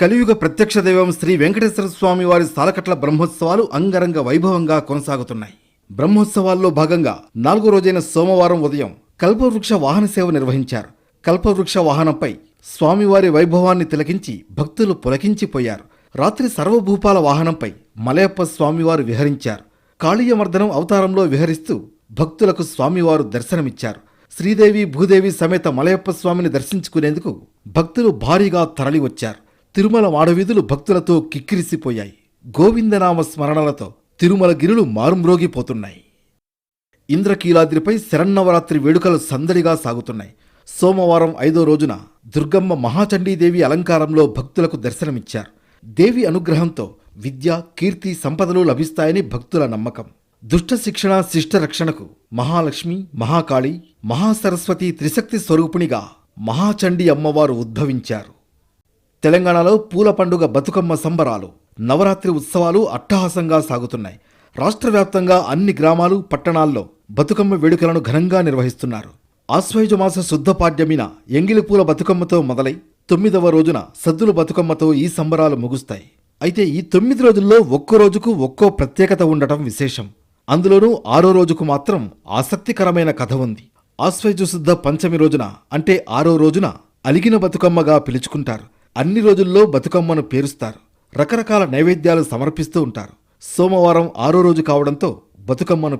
కలియుగ ప్రత్యక్ష దైవం శ్రీ వెంకటేశ్వర స్వామి వారి సాలకట్ల బ్రహ్మోత్సవాలు అంగరంగ వైభవంగా కొనసాగుతున్నాయి. బ్రహ్మోత్సవాల్లో భాగంగా నాలుగో రోజైన సోమవారం ఉదయం కల్పవృక్ష వాహన సేవ నిర్వహించారు. కల్పవృక్ష వాహనంపై స్వామివారి వైభవాన్ని తిలకించి భక్తులు పులకించిపోయారు. రాత్రి సర్వభూపాల వాహనంపై మలయప్ప స్వామివారు విహరించారు. కాళీయమర్దనం అవతారంలో విహరిస్తూ భక్తులకు స్వామివారు దర్శనమిచ్చారు. శ్రీదేవి భూదేవి సమేత మలయప్ప స్వామిని దర్శించుకునేందుకు భక్తులు భారీగా తరలివచ్చారు. తిరుమల వాడవీధులు భక్తులతో కిక్కిరిసిపోయాయి. గోవిందనామ స్మరణలతో తిరుమల గిరులు మారుమ్రోగిపోతున్నాయి. ఇంద్రకీలాద్రిపై శరన్నవరాత్రి వేడుకలు సందడిగా సాగుతున్నాయి. సోమవారం ఐదో రోజున దుర్గమ్మ మహాచండీదేవి అలంకారంలో భక్తులకు దర్శనమిచ్చారు. దేవి అనుగ్రహంతో విద్య కీర్తి సంపదలు లభిస్తాయని భక్తుల నమ్మకం. దుష్ట శిక్షణ శిష్ట రక్షణకు మహాలక్ష్మి మహాకాళి మహాసరస్వతి త్రిశక్తి స్వరూపిణిగా మహాచండీ అమ్మవారు ఉద్భవించారు. తెలంగాణలో పూల పండుగ బతుకమ్మ సంబరాలు నవరాత్రి ఉత్సవాలు అట్టహాసంగా సాగుతున్నాయి. రాష్ట్ర వ్యాప్తంగా అన్ని గ్రామాలు పట్టణాల్లో బతుకమ్మ వేడుకలను ఘనంగా నిర్వహిస్తున్నారు. ఆశ్వయుజమాస శుద్ధ పాడ్యమిన ఎంగిలిపూల బతుకమ్మతో మొదలై తొమ్మిదవ రోజున సద్దుల బతుకమ్మతో ఈ సంబరాలు ముగుస్తాయి. అయితే ఈ తొమ్మిది రోజుల్లో ఒక్కో రోజుకు ఒక్కో ప్రత్యేకత ఉండటం విశేషం. అందులోనూ ఆరో రోజుకు మాత్రం ఆసక్తికరమైన కథ ఉంది. ఆశ్వయుజ శుద్ధ పంచమి రోజున అంటే ఆరో రోజున అలిగిన బతుకమ్మగా పిలుచుకుంటారు. అన్ని రోజుల్లో బతుకమ్మను పేరుస్తారు. రకరకాల నైవేద్యాలు సమర్పిస్తూ ఉంటారు. సోమవారం ఆరో రోజు కావడంతో బతుకమ్మను